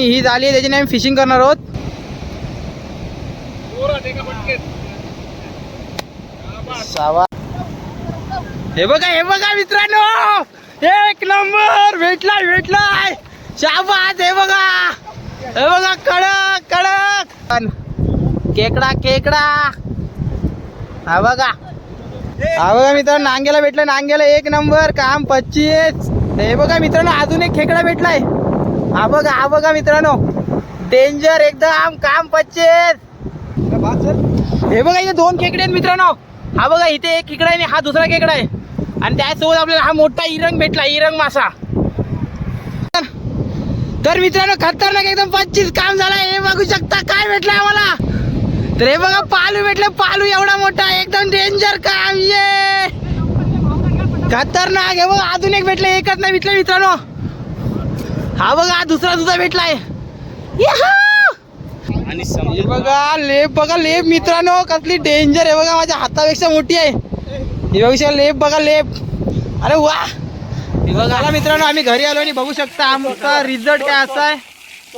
आणि ही झाली आहे त्याच्याने आम्ही फिशिंग करणार आहोत. हे बघा हे बघा मित्रांनो. एक नंबर. भेटलाय भेटलाय. शाबास हे बघा. हे बघा कडक कडक. केकडा केकडा. हा बघा. हा बघा मित्रांनो नांग्याला भेटलं नांग्याला एक नंबर. काम पच्चीस. हे बघा मित्रांनो अजून एक खेकडा भेटलाय. हा बघा हा बघा मित्रांनो. डेंजर एकदम काम पच्चीस. हे बघा इथे दोन खेकडे आहेत मित्रांनो. हा बघा इथे एक खेकडा आहे हा दुसरा खेकडा आहे. आणि त्यासोबत आपल्याला हा मोठा इरंग भेटला इरंग मासा. तर मित्रांनो खतरनाक एकदम पच्चीस काम झालं हे बघू शकता काय भेटलं आम्हाला? तर हे बघा पालू भेटलं. पालू एवढा मोठा एकदम डेंजर काम ये. खतरनाक हे बघा अजून एक भेटलं एकच नाही भेटलं मित्रांनो. हा बघा दुसरा सुद्धा भेटलाय. याहा! आणि बघा लेप बघा लेप मित्रांनो कसली डेंजर आहे बघा माझ्या हातापेक्षा मोठी आहे. ही बघू लेप बघा लेप. अरे वा! हे बघा मित्रांनो आम्ही घरी आलो आणि बघू शकता आमचा रिझल्ट काय असा आहे.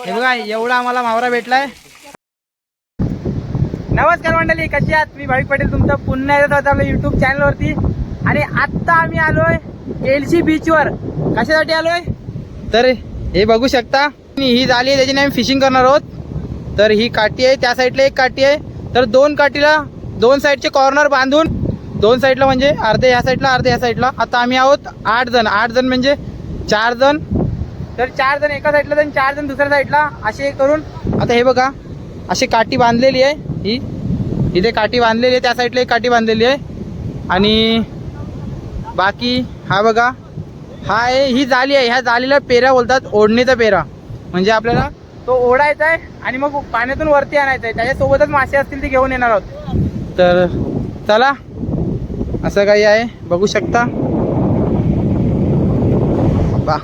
हे बघा एवढा आम्हाला मावरा भेटलाय. नमस्कार मंडळी कशी आहात? मी भाविक पटेल तुमचं पुन्हा येत होतं आपल्या युट्यूब चॅनलवरती आणि आत्ता आम्ही आलोय एलसी बीचवर कशासाठी आलोय? तर हे बघू शकता. ही झाली आहे त्याची आम्ही फिशिंग करणार आहोत. तर ही काठी आहे त्या साईडला एक काठी आहे. तर दोन काठीला दोन साईडचे कॉर्नर बांधून दोन साईडला म्हणजे अर्धे या साईडला अर्धे या साईडला आता आम्ही आहोत आठ जण. आठ जण म्हणजे चार जण. तर चार जण एका साईडला आणि चार जण दुसऱ्या साईडला असे करून आता हे बघा. अशी काठी बांधलेली आहे ही. इथे काठी बांधलेली आहे त्या साईडला एक काठी बांधलेली आहे. आणि बाकी हा बघा. हा आहे ही जाली आहे. ह्या जालीला पेरा बोलतात ओढणीचा पेरा. म्हणजे आपल्याला तो ओढायचा आहे आणि मग पाण्यातून वरती आणायचा आहे. त्याच्यासोबतच मासे असतील ते घेऊन येणार आहोत. तर चला असं काही आहे. बघू शकता. बा.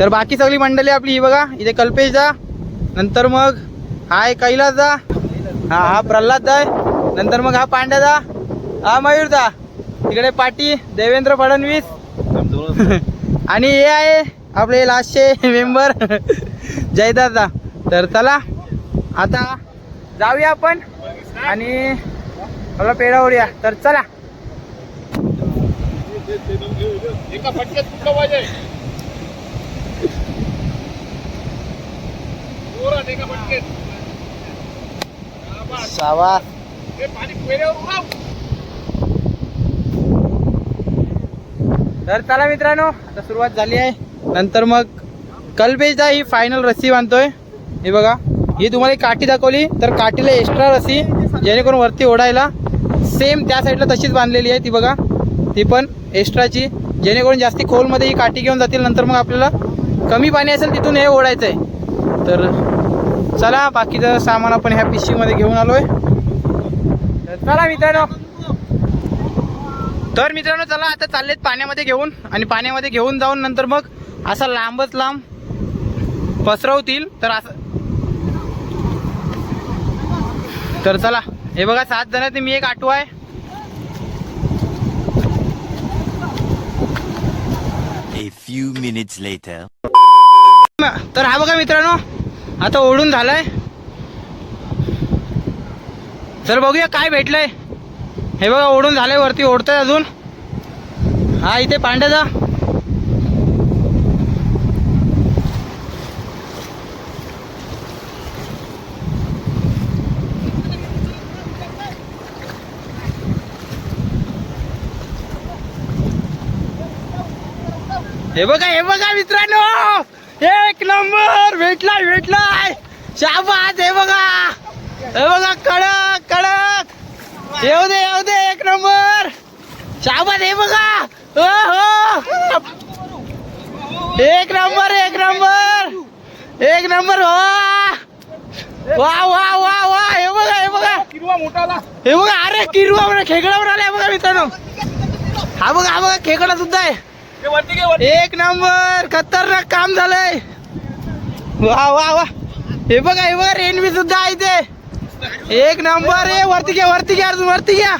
तर बाकी सगळी मंडळी आपली ही बघा इथे कल्पेश जा. नंतर मग हाय कैलास जा. हा हा प्रल्हाद जाय नंतर मग हा पांड्या जा. हा मयूर जा. तिकडे पाटी देवेंद्र फडणवीस. आणि हे आहे आपले लास्टचे मेंबर जयदादा तर चला आता जाऊया आपण आणि आपला पेढा ओढूया. तर चला. एका फटक्यात कुठलं पाहिजे जोरात एका फटक्यात शाबास. सावा हे पाणी पेऱ्यावर उडव. तर चला मित्रांनो आता सुरुवात झाली आहे. नंतर मग कलबेजा ही फायनल रस्सी बांधतोय. हे बघा ही तुम्हाला एक काठी दाखवली. तर काठीला एक्स्ट्रा रस्सी जेणेकरून वरती ओढायला सेम त्या साईडला तशीच बांधलेली आहे ती बघा. ती पण एक्स्ट्राची जेणेकरून जास्ती खोलमध्ये ही काठी घेऊन जातील. नंतर मग आपल्याला कमी पाणी असेल तिथून हे ओढायचं आहे तर चला बाकीचं सामान आपण ह्या पिशवीमध्ये घेऊन आलोय. तर चला मित्रांनो तर मित्रांनो चला आता चाललेत पाण्यामध्ये घेऊन. आणि पाण्यामध्ये घेऊन जाऊन नंतर मग असा लांबच लांब पसरवतील. तर असं तर चला हे बघा सात जण आहेत मी एक आठवा आहे. A few minutes later. तर हा बघा मित्रांनो आता ओढून झालाय. तर बघूया काय भेटलंय. हे बघा ओढून झाले वरती ओढतंय अजून. हा इथे पांड्याचा हे बघा हे बघा मित्रांनो. एक नंबर भेटलाय भेटलाय. शाबास हे बघा. हे बघा कडक कडक. येऊ दे येऊ दे एक नंबर. शाबास हे बघा. हो हो. एक नंबर एक नंबर. एक नंबर हो. वा वा वा वा. हे बघा हे बघा. किरवा हे बघा अरे किरवा खेकडावर आलाय बघा मित्रांनो. हा बघा हा बघा खेकडा सुद्धा आहे. हे एक नंबर. खतरनाक काम झालंय. वा वा वा. हे बघा हे बघा रेनवी सुद्धा आहे इथे. एक नंबर आहे वरती घ्या वरती घ्या अजून वरती घ्या.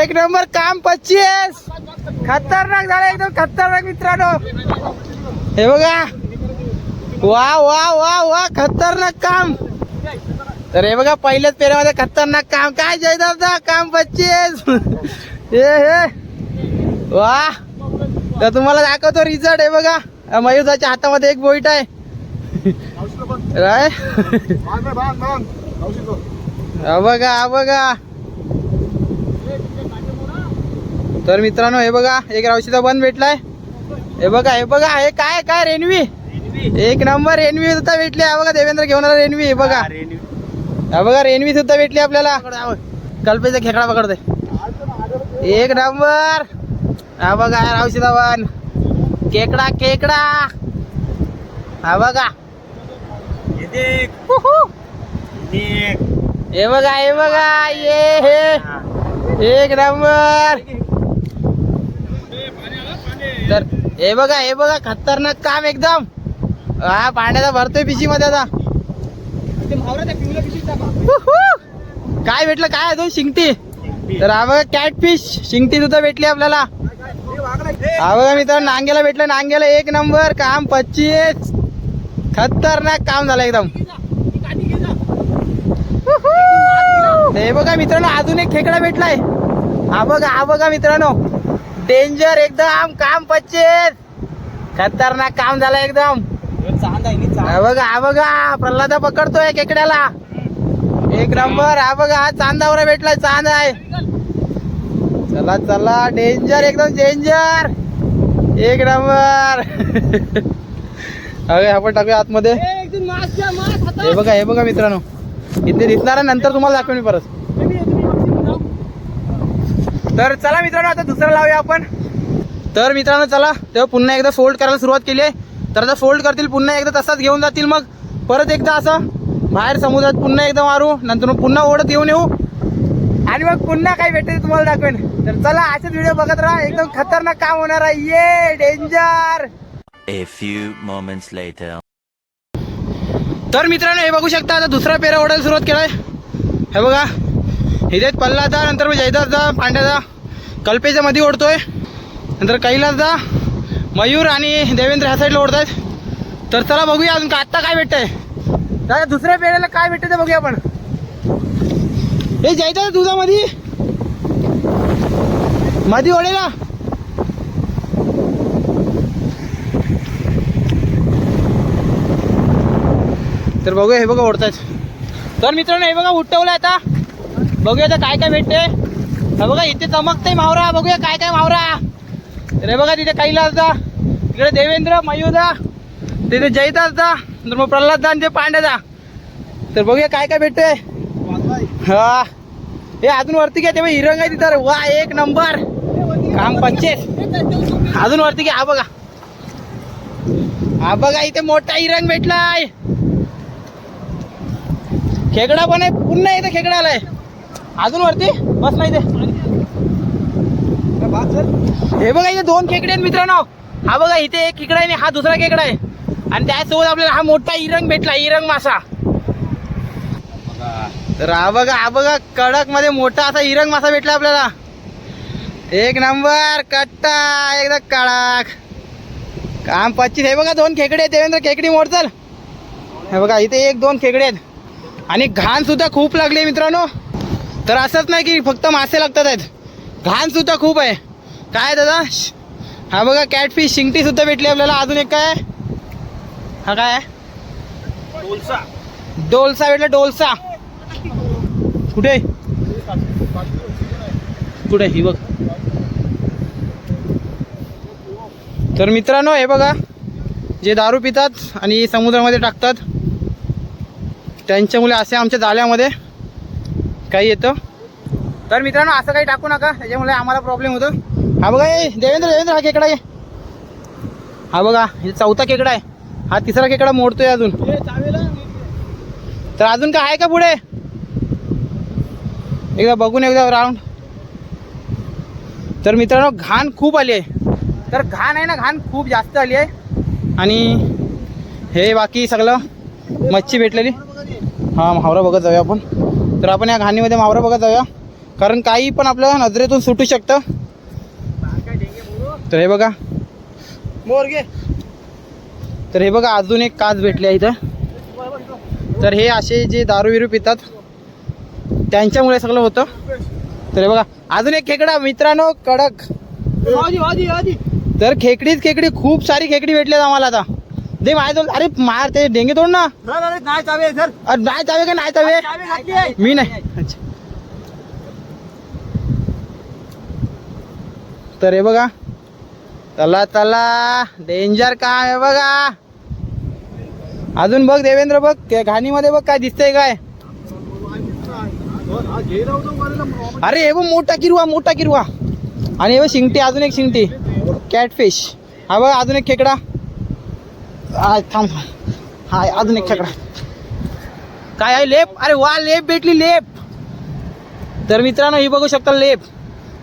एक नंबर काम पच्चीस. खतरनाक झालं एकदम खतरनाक मित्रांनो. हे बघा. वा वा वा वा खतरनाक काम. तर हे बघा पहिल्याच पेऱ्यामध्ये खतरनाक काम. काय जयदादा काम पच्चीस. हे हे. वा. तर तुम्हाला दाखवतो रिझल्ट हे बघा. हा मयुराच्या हातामध्ये एक बोईट आहे. राय? हा बघा हा बघा. तर मित्रांनो हे बघा एक रावशीचा बंद भेटलाय. हे बघा हे बघा हे काय काय रेनवी एक नंबर रेनवी सुद्धा भेटली. हा बघा देवेंद्र घेऊन आला रेनवी हे बघा. हा बघा रेनवी सुद्धा भेटली आपल्याला. कल्पेचा खेकडा पकडते एक नंबर. हा बघा रावशीचा वन केकडा केकडा. हा बघा. हे बघा हे बघा ये हे. एक नंबर. तर हे बघा हे बघा खतरनाक काम एकदम. हा पाण्याचा भरतोय पिशी मध्ये आता. काय भेटलं काय अजून शिंगटी तर हा बघा कॅट फिश शिंगटी सुद्धा भेटली आपल्याला. हा बघा मित्रांनो नांग्याला भेटलं नांग्याला एक नंबर. काम पच्चीस. खतरनाक काम झालं एकदम. हे बघा मित्रांनो अजून एक खेकडा भेटलाय. हा बघा हा बघा मित्रांनो. डेंजर एकदम काम पच्चीस. खतरनाक काम झालं एकदम. हा बघा हा बघा प्रल्हादा पकडतोय खेकड्याला. एक नंबर हा बघा हा चांदावर भेटलाय चांद आहे. चला चला डेंजर एकदम डेंजर एक नंबर. अरे आपण टाकूया आतमध्ये. हे बघा हे बघा मित्रांनो. इथे दिसणार नंतर तुम्हाला दाखवेन मी परत. तर चला मित्रांनो आता दुसरं लावूया आपण. तर मित्रांनो चला. तेव्हा पुन्हा एकदा फोल्ड करायला सुरुवात केली आहे. तर आता फोल्ड करतील पुन्हा एकदा तसाच घेऊन जातील मग. परत एकदा असं बाहेर समुद्रात पुन्हा एकदा मारू. नंतर मग पुन्हा ओढत येऊन येऊ. आणि मग पुन्हा काय भेटते ते तुम्हाला दाखवेन. तर चला असेच व्हिडिओ बघत राहा. एकदम खतरनाक काम होणार आहे. ये danger A few moments later. तर मित्रांनो हे बघू शकता आता दुसरा पेरा ओढायला सुरुवात केलाय. हे बघा इथेच पल्लाचा नंतर मग जयदासचा पांड्याचा. कल्पेच्या मध्ये ओढतोय. नंतर कैलासचा. मयूर आणि देवेंद्र ह्या साईडला ओढतायत. तर चला बघूया अजून आत्ता काय भेटतंय. दादा दुसऱ्या पेऱ्याला काय भेटतंय ते बघूया आपण. हे जयदास दुधामध्ये मध्ये ओढे ना. तर बघूया हे बघा ओढतायत. तर मित्रांनो हे बघा उठवलं आता. बघूया आता काय काय भेटते बघा इथे चमकते मावरा. बघूया काय काय मावरा. तर हे बघा तिथे कैलासदा इकडे देवेंद्र मयूदा तिथे जयदासदा तर मग प्रल्हाददा आणि ते पांड्यादा तर बघूया काय काय भेटते हा. हे अजून वरती घ्या तेव्हा हिरंग आहे तिथं. वा एक नंबर. काम पंचेस अजून वरती घ्या हा बघा. हा बघा इथे मोठा हिरंग भेटलाय. खेकडा पण आहे पुन्हा इथे खेकडा आलाय. अजून वरती? बस नाही ते हे बघा इथे दोन खेकडे आहेत मित्रांनो. हा बघा इथे एक खेकडा आहे आणि हा दुसरा खेकडा आहे. आणि त्यासोबत आपल्याला हा मोठा इरंग भेटला इरंग मासा. तर हा बघा हा बघा कडकमध्ये मोठा असा इरंग मासा भेटला आपल्याला. एक नंबर कट्टा एकदा कडक. काम पच्चीस हे बघा दोन खेकडे आहेत. देवेंद्र खेकडी मोडचल हे बघा इथे एक दोन खेकडे आहेत. आणि घाण सुद्धा खूप लागली मित्रांनो. तर असंच नाही की फक्त मासे लागतात आहेत. घाण सुद्धा खूप आहे. काय दादा? हा बघा कॅटफिश शिंगटी सुद्धा भेटली आपल्याला. अजून एक काय? आहे? हा काय? आहे? डोलसा भेटला डोलसा. कुठे? कुठे? ही बघ. तर मित्रांनो हे बघा. जे दारू पितात आणि समुद्रामध्ये टाकतात त्यांच्यामुळे असे आमच्या जाळ्यामध्ये काही येतं. तर मित्रांनो असं काही टाकू नका. त्याच्यामुळे आम्हाला प्रॉब्लेम होतो. हा बघा ए देवेंद्र देवेंद्र हा केकडा आहे. हा बघा हे चौथा केकडा आहे. हा तिसरा केकडा मोडतोय अजून. तर अजून काय आहे का पुढे? एकदा बघून एकदा राऊंड तर मित्रांनो घाण खूप आली आहे. तर घाण आहे ना घाण खूप जास्त आली आहे. आणि हे बाकी सगळं मच्छी भेटलेली. हा मावरा बघत जाऊया आपण. तर आपण या घाणीमध्ये मावरा बघत जाऊया. कारण काही पण आपल्या नजरेतून सुटू शकतं. तर हे बघा. मोर घे तर हे बघा अजून एक काच भेटले आहे इथं. तर हे असे जे दारू विरू पितात त्यांच्यामुळे सगळं होतं. तर हे बघा अजून एक खेकडा. मित्रांनो कडक. तर खेकडीच खेकडी खूप सारी खेकडी भेटली आम्हाला आता. दे माय दोन. अरे मार ते डेंगे तोड ना. अरे नाही चावे का नाही चावे? मी नाही. अच्छा. तर हे बघा. चला चला. डेंजर काम आहे बघा. अजून बघ देवेंद्र बघ. त्या घाणीमध्ये बघ काय दिसतंय काय. अरे हे बघ मोठा किरवा मोठा किरवा. आणि हे बघ शिंगटी अजून एक शिंगटी. कॅटफिश हा बघ अजून एक खेकडा. आय थांब. हाय अजून एक खेकडा काय आहे लेप? अरे वा लेप भेटली लेप. तर मित्रांनो ही बघू शकता लेप.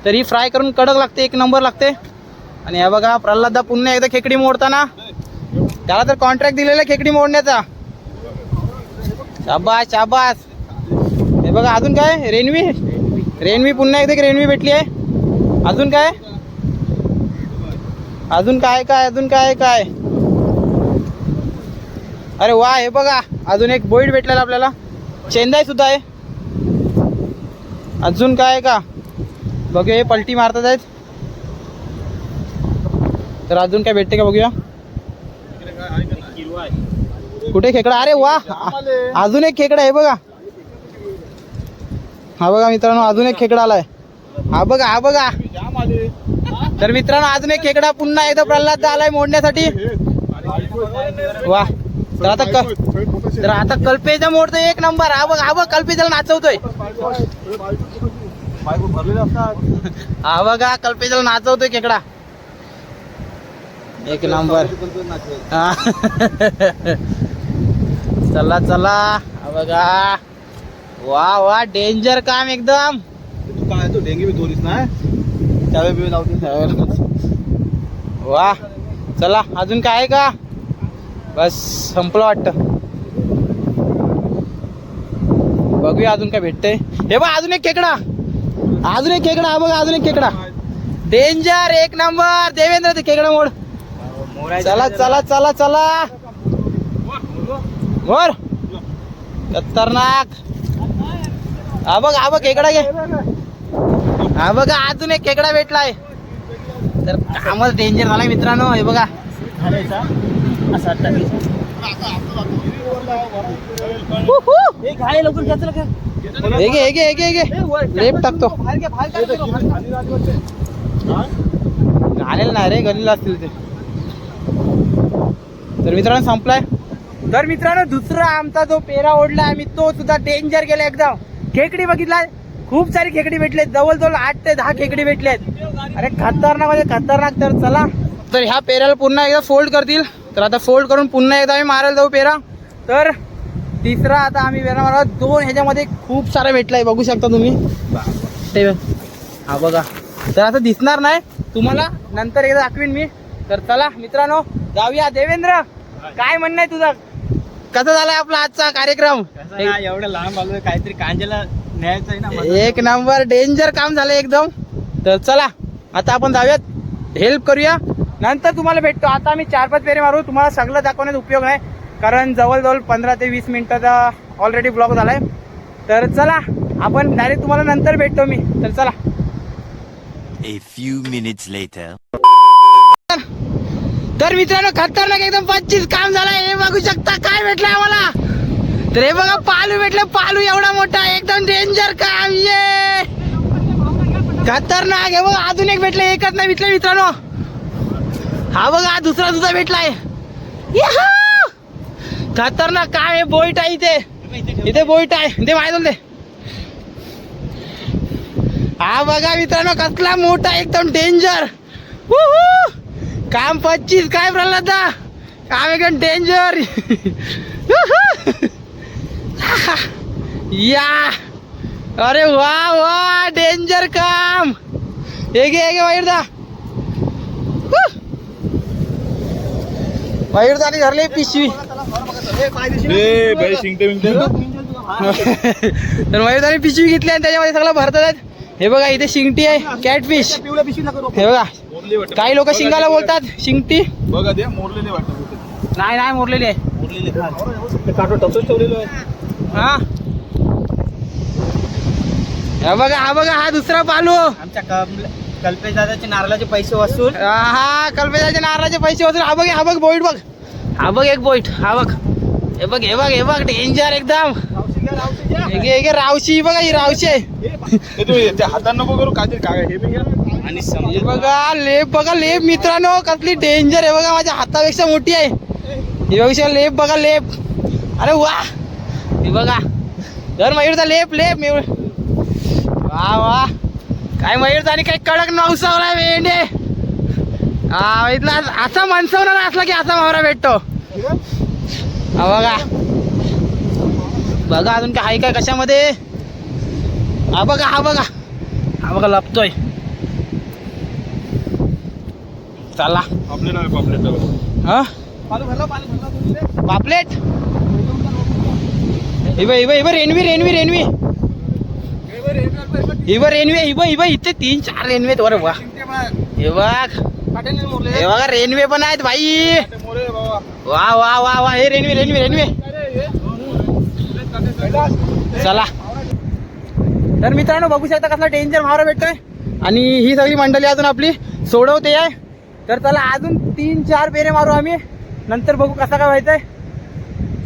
तर ही फ्राय करून कडक लागते एक नंबर लागते. आणि हे बघा प्रल्हाददा पुन्हा एकदा खेकडी मोडताना. त्याला तर कॉन्ट्रॅक्ट दिलेला आहे खेकडी मोडण्याचा. शाबास शाबास. हे बघा अजून काय? रेनवी रेनवी पुन्हा एकदा एक रेनवी भेटली आहे. अजून काय? अजून काय काय अजून काय काय? अरे वा हे बघा. अजून एक बोईट भेटलेला आपल्याला. चेंदाई सुद्धा आहे. अजून काय आहे का? बघूया हे पलटी मारतात आहेत. तर अजून काय भेटते का बघूया? कुठे खेकडा? अरे वा. अजून एक खेकडा आहे बघा. हा बघा मित्रांनो अजून एक खेकडा आलाय. हा बघा हा बघा. तर मित्रांनो अजून एक खेकडा पुन्हा एकदा प्रल्हाद आलाय मोडण्यासाठी. वा. तर आता क- तर आता कल्पेचा मोडतोय एक नंबर. हा बघ हा बघ कल्पेचाला नाचवतोय हा बघा कल्पेचाला नाचवतोय खेकडा. एक नंबर. हा. चला चला. हा बघा वा वा डेंजर काम एकदम. काय तो डेंगे बी दोरीस ना त्यावे बी लावते वा. चला अजून काय आहे का? बस संपलं वाटतं. बघूया अजून काय भेटतंय. हे बघ अजून एक खेकडा. अजून एक खेकडा हा बघ अजून एक खेकडा. डेंजर एक नंबर. देवेंद्र ते खेकडा मोड. चला चला चला चला. मोर. खतरनाक. हा बघ हा बघ खेकडा घे. हा बघा अजून एक खेकडा भेटलाय. तर कामच डेंजर झालाय मित्रांनो हे बघा. हे घे हे घे हे घे हे घे. लेप टाकतो. घालेल नाही रे गलीला असतील ते. तर मित्रांनो संपलाय. तर मित्रांनो दुसरा आमचा जो पेरा ओढला आम्ही तो सुद्धा डेंजर गेला एकदम. खेकडी बघितलाय? खूप सारी खेकडी भेटले जवळजवळ आठ ते दहा खेकडी भेटलेत. अरे खतरनाक म्हणजे खतरनाक तर चला. तर ह्या पेऱ्याला पुन्हा एकदा फोल्ड करतील. तर आता फोल्ड करून पुन्हा एकदा आम्ही मारायला जाऊ पेरा. तर तिसरा आता आम्ही पेरा मारा दोन ह्याच्यामध्ये खूप सारा भेटलाय बघू शकता तुम्ही. ते हा बघा. तर आता दिसणार नाही. तुम्हाला नंतर एकदा दाखवीन मी. तर चला मित्रांनो जाऊया. देवेंद्र काय म्हणणं आहे तुझं? कसा झालाय आपला आजचा कार्यक्रम? एवढं लांब आलोय. काहीतरी कांजेला न्यायचं आहे ना एक नंबर. डेंजर काम झालं एकदम. तर चला आता आपण जाऊयात. हेल्प करूया. नंतर तुम्हाला भेटतो. आता आम्ही चार पाच फेरे मारू. तुम्हाला सगळं दाखवण्यात उपयोग नाही. कारण जवळजवळ पंधरा ते वीस मिनिटाचा ऑलरेडी ब्लॉग झालाय. तर चला आपण डायरेक्ट तुम्हाला नंतर भेटतो मी. तर चला. A few minutes later. तर मित्रांनो खतरनाक एकदम पच्चीस काम झालंय. हे बघू शकता काय भेटलंय आम्हाला. तर हे बघा पालू भेटलं. पालू एवढा मोठा एकदम डेंजर काम. ये खतरनाक हे बघा अजून एक भेटलं. एकच नाही भेटलं मित्रांनो. हा बघा दुसरा सुद्धा भेटलाय! खतरनाक काय आहे? बोईट आहे इथे. इथे बोईट आहे. ते माहिती दे. हा बघा मित्रांनो कसला मोठा एकदम डेंजर काम पच्चीस काय प्रल्हादा काम एकदम डेंजर या! अरे वा वा डेंजर काम. हे घे हे घे वाईरदा वाईरदा धरले पिशवी भाई शिंगटे बिंगटे तर मयूरदाने पिशवी घेतली आणि त्याच्यामध्ये सगळं भरतात. आहेत हे बघा इथे शिंगटी आहे कॅटफिश पिवळ्या पिशवी नको हे बघा काही लोक शिंगाला बोलतात शिंगटी बघा ते मोरलेली वाटतं बहुतेक. नाही नाही मोरलेली आहे. हा. हा बघा हा बघा हा दुसरा पालू. आमच्या कल्पेश दादाचे नारळाचे पैसे वसूल. हा कल्पेशाच्या नारळाचे पैसे वसूल. हा बघ हा बघ बोईट बघ. हा बघ एक बोईट हा बघ. हे बघ हे बघ हे बघ डेंजर एकदम. रावशी बघा ही रावशी आहे. हातात नको करू काय काय हे बी घ्या. आणि हे बघा लेप बघा लेप मित्रांनो कसली डेंजर आहे. बघा माझ्या हातापेक्षा मोठी आहे. ही बघा लेप बघा लेप. अरे वा. हे बघा. धर मयूरचा लेप लेप मेळ वा वा. काय मयूरचा आणि काही कडक नवसावला वेंडे हा इथला असा माणसावला असला की असा मावरा भेटतो. हा बघा. बघा अजून काय काय कशामध्ये. हा बघा हा बघा. हा बघा लपतोय. चला. पापलेट हा? पापलेट? हिबा हिबा हिबा रेनवी रेनवी रेनवी हिबा रेनवे हिबा हिबा इथे तीन चार रेनवे आहेत बरं वा. हे बघ. हे बघा रेनवे पण आहेत भाई वा वा वा वा. हे रेनवे रेनवे रेनवे. चला. तर मित्रांनो बघू शकता कसला डेंजर मारा भेटतोय. आणि ही सगळी मंडळी अजून आपली सोडवते आहे. तर चला अजून तीन चार पेरे मारू आम्ही. नंतर बघू कसा काय व्हायचंय.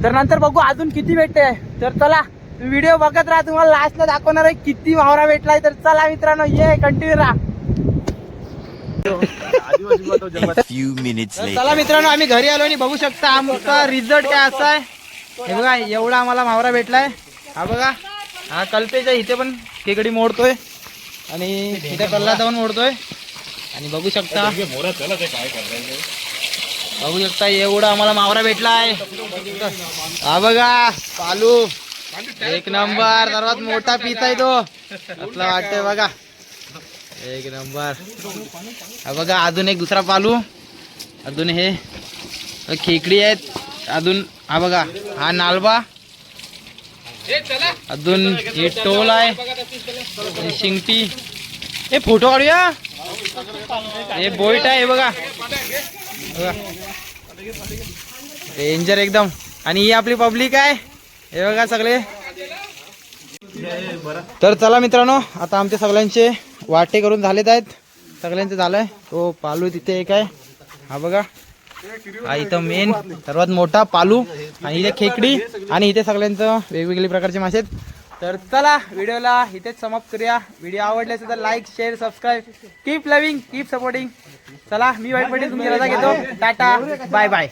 तर नंतर बघू अजून किती भेटते तर चला व्हिडिओ बघत राहा तुम्हाला लास्टला दाखवणार आहे किती मावरा भेटलाय. तर चला मित्रांनो ये कंटिन्यू राहा. Later. चला मित्रांनो आम्ही घरी आलो आणि बघू शकता आमचा रिझल्ट काय असा आहे. हे बघा एवढा आम्हाला मावरा भेटलाय. हा बघा हा कल्पेच्या इथे पण खेकडी मोडतोय. आणि इथे कल्लाचा पण मोडतोय. आणि बघू शकता. बघू शकता एवढा आम्हाला मावरा भेटलाय. हा बघा पालू. एक नंबर सर्वात मोठा पीस आहे तो. आपला वाटतंय बघा. एक नंबर. हा बघा अजून एक दुसरा पालू. अजून हे खेकडी आहेत. अजून हा बघा हा नालबा अजून हे टोल आहे. शिंगटी. हे फोटो काढूया? हे बोईट आहे बघा. बघा. डेंजर एकदम. आणि ही आपली पब्लिक आहे. हे बघा सगळे. तर चला मित्रांनो आता आमचे सगळ्यांचे वाटे करून झालेत आहेत. सगळ्यांचं झालंय. तो पालू तिथे एक आहे. हा बघा. हा इथं मेन सर्वात मोठा पालू आणि इथे खेकडी आणि इथे सगळ्यांचं वेगवेगळे प्रकारचे मासे आहेत. तर चला व्हिडिओला इथेच समाप्त करूया. व्हिडिओ आवडले असेल तर like share subscribe keep loving keep supporting चला मी वाईट पटेल तुम्ही रजा घेतो. Tata bye bye